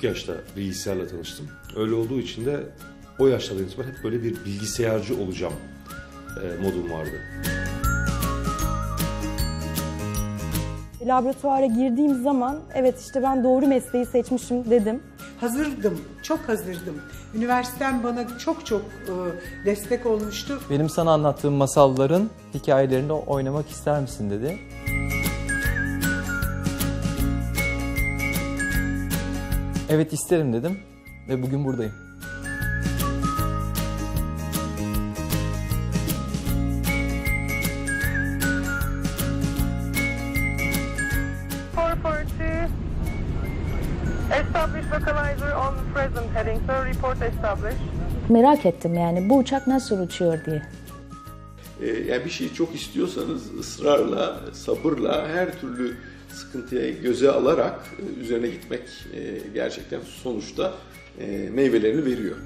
küçük yaşta bilgisayarla tanıştım. Öyle olduğu için de o yaşlardan itibaren hep böyle bir bilgisayarcı olacağım e, modum vardı. Laboratuvara girdiğim zaman evet işte ben doğru mesleği seçmişim dedim. Hazırdım, çok hazırdım. Üniversitem bana çok çok e, destek olmuştu. Benim sana anlattığım masalların hikayelerinde oynamak ister misin dedi. Evet isterim dedim ve bugün buradayım. Merak ettim yani bu uçak nasıl uçuyor diye. Ee, yani bir şeyi çok istiyorsanız ısrarla, sabırla, her türlü sıkıntıya göze alarak e, üzerine gitmek e, gerçekten sonuçta e, meyvelerini veriyor.